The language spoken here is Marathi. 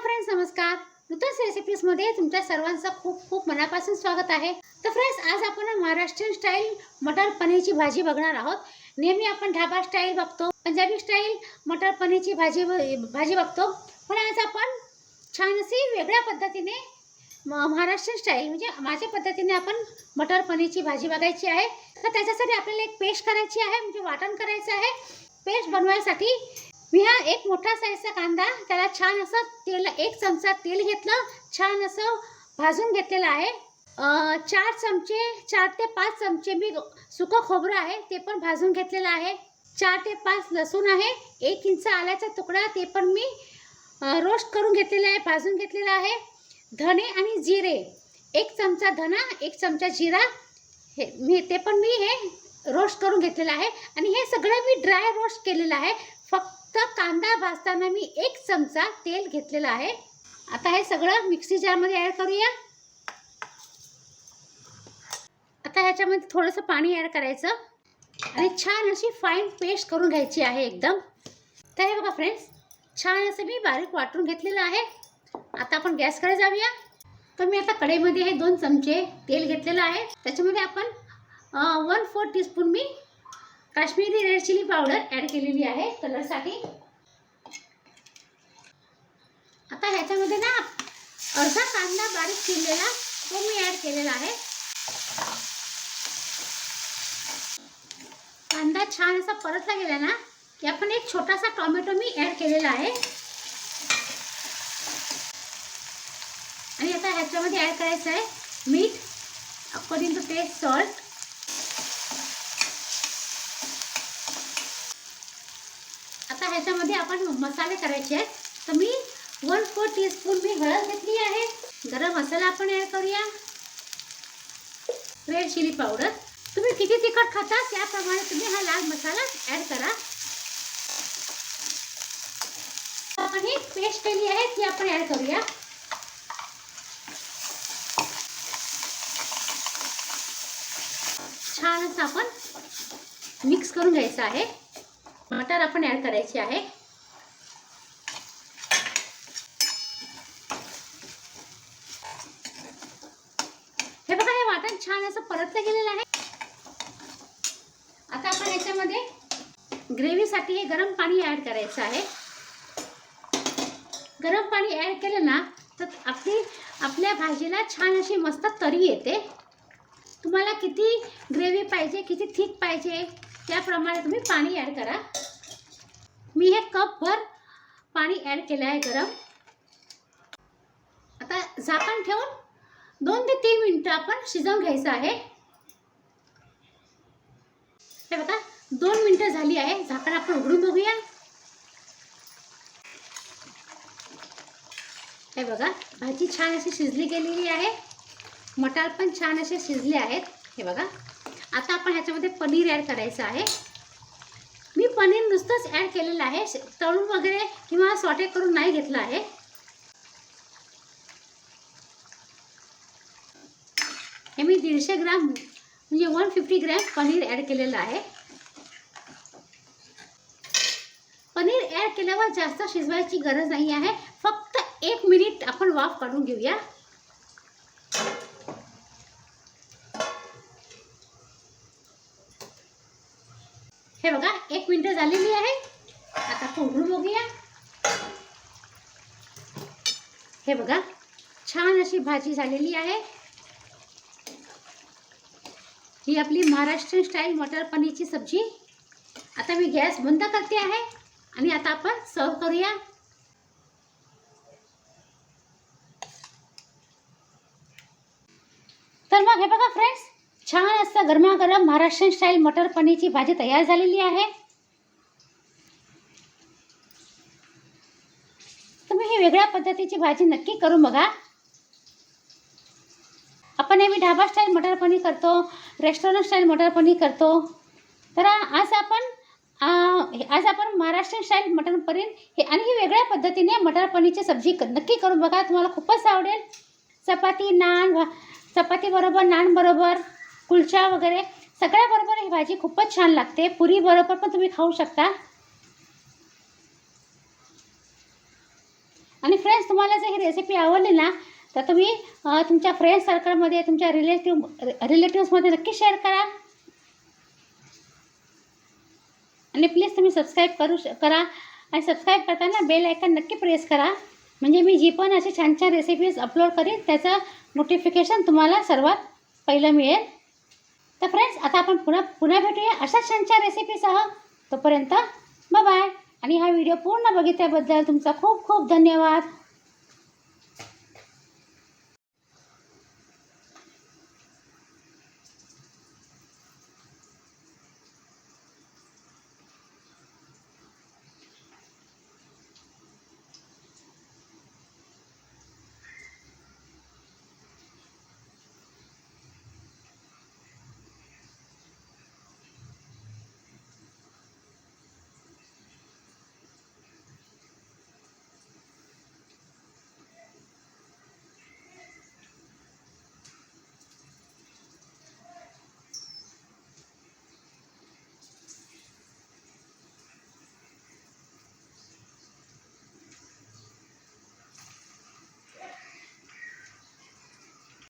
फ्रेंड्स नमस्कार. नूतन रेसिपीजमध्ये तुमच्या सर्वांचं खूप खूप मनापासून स्वागत आहे. तर फ्रेंड्स आज आपण महाराष्ट्रीयन स्टाईल मटर पनीरची भाजी बघणार आहोत. नेहमी आपण ढाबा स्टाईल बघतो पंजाबी स्टाईल मटर पनीरची भाजी भाजी बघतो. पण आज आपण छान अशी वेगळ्या पद्धतीने म- महाराष्ट्रीयन स्टाईल म्हणजे माझ्या पद्धतीने आपण मटर पनीरची भाजी बघायची आहे. तर त्याच्यासाठी आपल्याला एक पेस्ट करायची आहे म्हणजे वाटण करायचं आहे. पेस्ट बनवायसाठी मी हा एक मोठा साईजचा कांदा त्याला छान असं तेल एक चमचा तेल घेतलं छान असं भाजून घेतलेलं आहे. चार चमचे चार ते पाच चमचे मी सुकं खोबरं आहे ते पण भाजून घेतलेलं आहे. चार ते पाच लसूण आहे एक इंच आल्याचा तुकडा ते पण मी रोस्ट करून घेतलेला आहे भाजून घेतलेला आहे. धने आणि जिरे एक चमचा धना एक चमचा जिरा हे मी ते पण मी हे रोस्ट करून घेतलेलं आहे. आणि हे सगळं मी ड्राय रोस्ट केलेलं आहे. फक्त तर कांदा भाजताना मी एक चमचा तेल घेतलेलं आहे. आता हे सगळं मिक्सी जारमध्ये ॲड करूया. आता ह्याच्यामध्ये थोडंसं पाणी ॲड करायचं. आणि छान अशी फाईन पेस्ट करून घ्यायची आहे एकदम. तर हे बघा फ्रेंड्स छान असं मी बारीक वाटून घेतलेलं आहे. आता आपण गॅसकडे जाऊया. तर मी आता कढईमध्ये हे दोन चमचे तेल घेतलेलं आहे. त्याच्यामध्ये आपण वन फोर टीस्पून मी Kashmiri red chilli powder add केलेली आहे कलरसाठी आता ह्याच्यामध्ये ना अर्धा कांदा बारीक चिरलेला तो मी ॲड केलेला आहे कांदा छान असा परतला गेला ना की आपण एक छोटासा टोमॅटो मी ॲड केलेला आहे आणि आता ह्याच्यामध्ये ॲड करायचं आहे मीठ अकॉर्डिंग टू टेस्ट सॉल्ट ह्याच्यामध्ये आपण मसाले करायचे आहेत. तर मी वन फोर टीस्पून मी हळद घेतली आहे. गरम मसाला आपण ॲड करूया. रेड चिली पावडर तुम्ही किती तिखट खाता त्याप्रमाणे तुम्ही हा लाल मसाला ॲड करा. आपण ही पेस्ट केली आहे ती आपण ॲड करूया. छान असं आपण मिक्स करून घ्यायचं आहे. मटार आपण ॲड करायचे आहे. हे बघा हे वाटण छान असं परतलं गेलेलं आहे. आता आपण याच्यामध्ये ग्रेव्हीसाठी हे गरम पाणी ॲड करायचं आहे. गरम पाणी ॲड केलं ना तर आपली आपल्या भाजीला छान अशी मस्त तरी येते. तुम्हाला किती ग्रेव्ही पाहिजे किती थिक पाहिजे त्याप्रमाणे तुम्ही पाणी ॲड करा. मी हे कपभर पाणी ॲड केलं आहे गरम. आता झाकण ठेवून दोन ते तीन मिनटं आपण शिजवून घ्यायचं आहे. हे बघा दोन मिनटं झाली आहे. झाकण आपण उघडून बघूया. हे बघा भाजी छान अशी शिजली गेलेली आहे. मटार पण छान असे शिजले आहेत. हे बघा. आता आपण ह्याच्यामध्ये पनीर ॲड करायचं आहे. मी पनीर नुसतंच ॲड केलेलं आहे. तळून वगैरे किंवा सॉटे करून नाही घेतलं आहे. हे मी दीडशे ग्राम म्हणजे one fifty gram paneer add केलेलं आहे. पनीर ॲड केल्यावर जास्त शिजवायची गरज नाही आहे. फक्त एक मिनिट आपण वाफ काढून घेऊया. हे बघा एक मिनटं झालेली आहे. आता फोडून बघूया. हे बघा छान अशी भाजी झालेली आहे. ही आपली महाराष्ट्रीयन स्टाईल मटर पनीरची सब्जी. आता मी गॅस बंद करते आहे आणि आता आपण सर्व करूया. तर मग हे बघा फ्रेंड्स छान असं गरमागरम महाराष्ट्रीयन स्टाईल मटर पनीरची भाजी तयार झालेली आहे. तुम्ही ही वेगळ्या पद्धतीची भाजी नक्की करून बघा. आपण नेहमी ढाबा स्टाईल मटर पनीर करतो रेस्टॉरंट स्टाईल मटर पनीर करतो. तर आज आपण आज आपण महाराष्ट्रीयन स्टाईल मटर पनीर हे आणि ही वेगळ्या पद्धतीने मटर पनीरची सब्जी नक्की करून बघा. तुम्हाला खूपच आवडेल. चपाती नान भा- नानबरोबर कुलचा वगैरे सगळ्याबरोबर ही भाजी खूपच छान लागते. पुरी बरोबर पण तुम्ही खाऊ शकता. आणि फ्रेंड्स तुम्हाला जर ही रेसिपी आवडली ना तर तुम्ही तुमच्या फ्रेंड सर्कलमध्ये तुमच्या रिलेटिव्ह रिलेटिव्समध्ये नक्की शेअर करा. आणि प्लीज तुम्ही सबस्क्राईब करू श करा. आणि सबस्क्राईब करताना बेल आयकन नक्की प्रेस करा. म्हणजे मी जी पण अशी छान छान रेसिपीज अपलोड करीन त्याचं नोटिफिकेशन तुम्हाला सर्वात पहिलं मिळेल. तर फ्रेंड्स आता आपण पुन्हा पुन्हा भेटूया अशाच छान छान रेसिपीसह तोपर्यंत बाय आणि हा व्हिडिओ पूर्ण बघितल्याबद्दल तुमचा खूप खूप धन्यवाद.